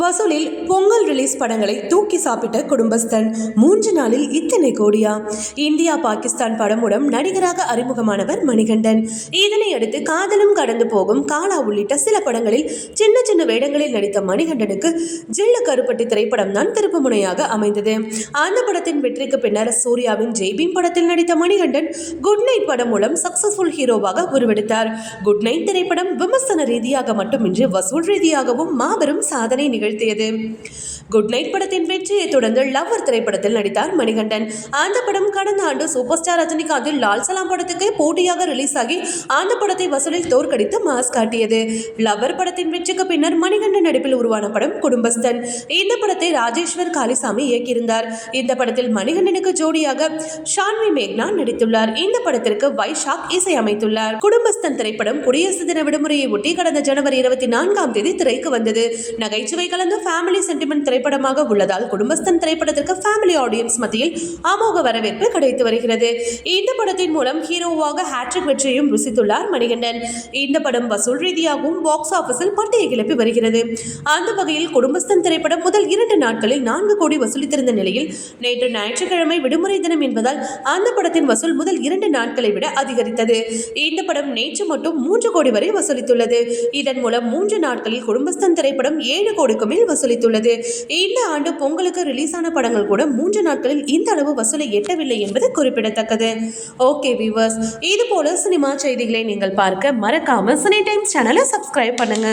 வசூலில் பொங்கல் ரிலீஸ் படங்களை தூக்கி சாப்பிட்ட குடும்பஸ்தன். மூன்று நாளில் இத்தனை கோடியா? இந்தியா பாகிஸ்தான் படம் மூலம் நடிகராக அறிமுகமானவர் மணிகண்டன். இதனை அடுத்து காதலும் கடந்து போகும் காலா உள்ளிட்ட சில படங்களில் சின்ன சின்ன வேடங்களில் நடித்த மணிகண்டனுக்கு ஜில்லு கருப்பட்டி திரைப்படம் தான் திருப்பு முனையாக அமைந்தது. அந்த படத்தின் வெற்றிக்கு பின்னர் சூர்யாவின் ஜெய்பீம் படத்தில் நடித்த மணிகண்டன் குட் நைட் படம் மூலம் சக்சஸ்ஃபுல் ஹீரோவாக உருவெடுத்தார். குட் நைட் திரைப்படம் விமர்சன ரீதியாக மட்டுமின்றி வசூல் ரீதியாகவும் மாபெரும் சாதனை வீழ்த்தியது குட் நைட் படத்தின் வெற்றியை தொடர்ந்து லவ்வர் திரைப்படத்தில் நடித்தார் மணிகண்டன். அந்த படம் கடந்த ஆண்டு சூப்பர் ஸ்டார் ரஜினிகாந்தில் லால் சலாம் படத்துக்கு போட்டியாக ரிலீஸ் ஆகி அந்த படத்தை வசூலில் தோற்கடித்து மாஸ் காட்டியது. லவ்வர் படத்தின் வெற்றிக்கு பின்னர் மணிகண்டன் நடிப்பில் உருவான படம் குடும்பஸ்தன். இந்த படத்தை ராஜேஸ்வர் காளிசாமி இயக்கியிருந்தார். இந்த படத்தில் மணிகண்டனுக்கு ஜோடியாக ஷான்வி மேக்னா நடித்துள்ளார். இந்த படத்திற்கு வைஷாக் இசையமைத்துள்ளார். குடும்பஸ்தன் திரைப்படம் குடியரசு தின விடுமுறையை ஒட்டி கடந்த ஜனவரி இருபத்தி நான்காம் தேதி திரைக்கு வந்தது. நகைச்சுவை கலந்த ஃபேமிலி சென்டிமெண்ட் திரைப்படமாக உள்ளதால் குடும்பஸ்தன் திரைப்படத்திற்கு ஃபேமிலி ஆடியன்ஸ் மத்தியில் அமோக வரவேற்பு கிடைத்து வருகிறது. இந்த படத்தின் மூலம் ஹீரோவாக ஹேட்ரிக் வெற்றியும் ருசித்துள்ளார் மணிகண்டன். இந்த படம் வசூல் ரீதியாகவும் பாக்ஸ் ஆபீஸில் பட்டையை கிளப்பி வருகிறது. அந்த வகையில் குடும்பஸ்தன் திரைப்படம் முதல் இரண்டு நாட்களில் நான்கு கோடி வசூலித்திருந்த நிலையில் நேற்று ஞாயிற்றுக்கிழமை விடுமுறை தினம் என்பதால் அந்த படத்தின் வசூல் முதல் இரண்டு நாட்களை விட அதிகரித்தது. இந்த படம் நேற்று மட்டும் மூன்று கோடி வரை வசூலித்துள்ளது. இதன் மூலம் மூன்று நாட்களில் குடும்பஸ்தன் திரைப்படம் ஏழு கோடிக்கும் மேல் வசூலித்துள்ளது. இந்த ஆண்டு பொங்கலுக்கு ரிலீஸ் ஆன படங்கள் கூட மூன்று நாட்களில் இந்த அளவு வசூலை எட்டவில்லை என்பது குறிப்பிடத்தக்கது. ஓகே வியூவர்ஸ் இது போல சினிமா செய்திகளை நீங்கள் பார்க்க மறக்காம சினி டைம்ஸ் சேனலை சப்ஸ்கிரைப் பண்ணுங்க.